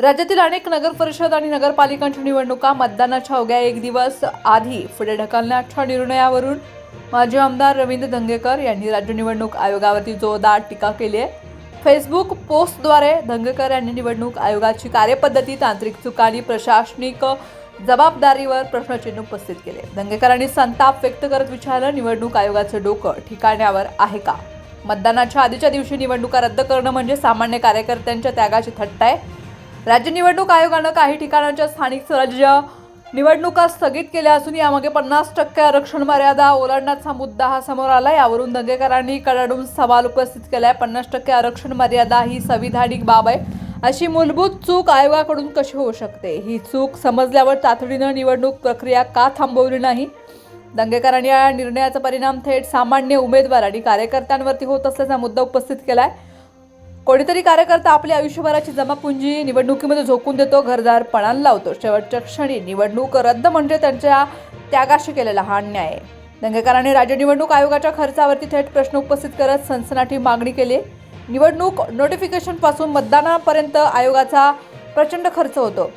राज्यातील अनेक नगर परिषद आणि नगरपालिकांच्या निवडणुका मतदानाच्या अवघ्या एक दिवस आधी पुढे ढकलण्याच्या निर्णयावरून माजी आमदार रवींद्र धंगेकर यांनी राज्य निवडणूक आयोगावरती जोरदार टीका केली आहे. फेसबुक पोस्टद्वारे धंगेकर यांनी निवडणूक आयोगाची कार्यपद्धती तांत्रिक चुका आणि प्रशासनिक जबाबदारीवर प्रश्नचिन्ह उपस्थित केले. दंगेकरांनी संताप व्यक्त करत विचारलं निवडणूक आयोगाचं डोकं ठिकाण्यावर आहे का? मतदानाच्या आधीच्या दिवशी निवडणुका रद्द करणं म्हणजे सामान्य कार्यकर्त्यांच्या त्यागाची थट्टा आहे. राज्य निवडणूक आयोगानं काही ठिकाणांच्या स्थानिक स्वराज्य निवडणुका स्थगित केल्या असून यामागे पन्नास टक्के आरक्षण मर्यादा ओलांडण्याचा मुद्दा हा समोर आला यावरून दंगेकरांनी कडाडून सवाल उपस्थित केलाय. पन्नास टक्के आरक्षण मर्यादा ही संविधानिक बाब आहे. अशी मूलभूत चूक आयोगाकडून कशी होऊ शकते? ही चूक समजल्यावर तातडीनं निवडणूक प्रक्रिया का थांबवली नाही? दंगेकरांनी या निर्णयाचा परिणाम थेट सामान्य उमेदवार आणि कार्यकर्त्यांवरती होत असल्याचा मुद्दा उपस्थित केला आहे कोणीतरी कार्यकर्ता आपली आयुष्यभराची जमापुंजी निवडणुकीमध्ये झोकून देतो घरदार पणाला लावतो. शेवटच्या क्षणी निवडणूक रद्द म्हणजे त्यांच्या त्यागाशी केलेला हा अन्याय. आहे दंगेकरांनी राज्य निवडणूक आयोगाच्या खर्चावरती थेट प्रश्न उपस्थित करत सनसनाटी मागणी केली. निवडणूक नोटिफिकेशनपासून मतदानापर्यंत आयोगाचा प्रचंड खर्च होतो.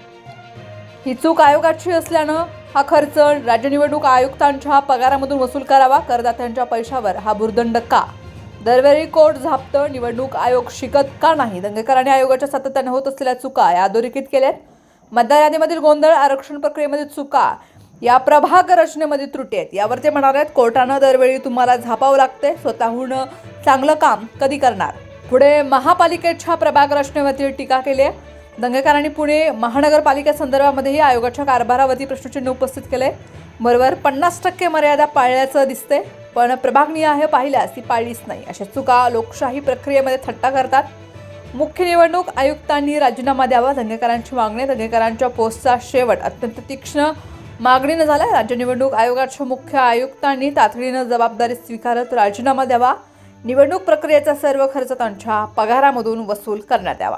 ही चूक आयोगाची असल्यानं हा खर्च राज्य निवडणूक आयुक्तांच्या पगारामधून वसूल करावा करदात्यांच्या पैशावर हा भुर्दंड का? दरवेळी कोर्ट झापतं निवडणूक आयोग शिकत का नाही? दंगेकरांनी आयोगाच्या सातत्याने होत असलेल्या चुका या अधोरेखित केल्यात. मतदार यादीमधील गोंधळ आरक्षण प्रक्रियेमध्ये चुका या प्रभाग रचनेमध्ये त्रुटी आहेत. यावर ते म्हणाले आहेत कोर्टानं दरवेळी तुम्हाला झापावं लागते स्वतःहून चांगलं काम कधी करणार? पुढे महापालिकेच्या प्रभाग रचनेवरती टीका केली आहे. दंगेकारांनी पुणे महानगरपालिकेसंदर्भामध्येही आयोगाच्या कारभारावरती प्रश्नचिन्ह उपस्थित केले. बरोबर पन्नास टक्के मर्यादा पाळल्याचं दिसते पण प्रभागनिहाय पाहिल्यास ती पाळलीच नाही. अशा चुका लोकशाही प्रक्रियेमध्ये थट्टा करतात. मुख्य निवडणूक आयुक्तांनी राजीनामा द्यावा दंगेकरांची मागणी दंगेकरांच्या पोस्टचा शेवट अत्यंत तीक्ष्ण मागणीनं झाला राज्य निवडणूक आयोगाच्या मुख्य आयुक्तांनी तातडीनं जबाबदारी स्वीकारत राजीनामा द्यावा. निवडणूक प्रक्रियेचा सर्व खर्च त्यांच्या पगारामधून वसूल करण्यात यावा.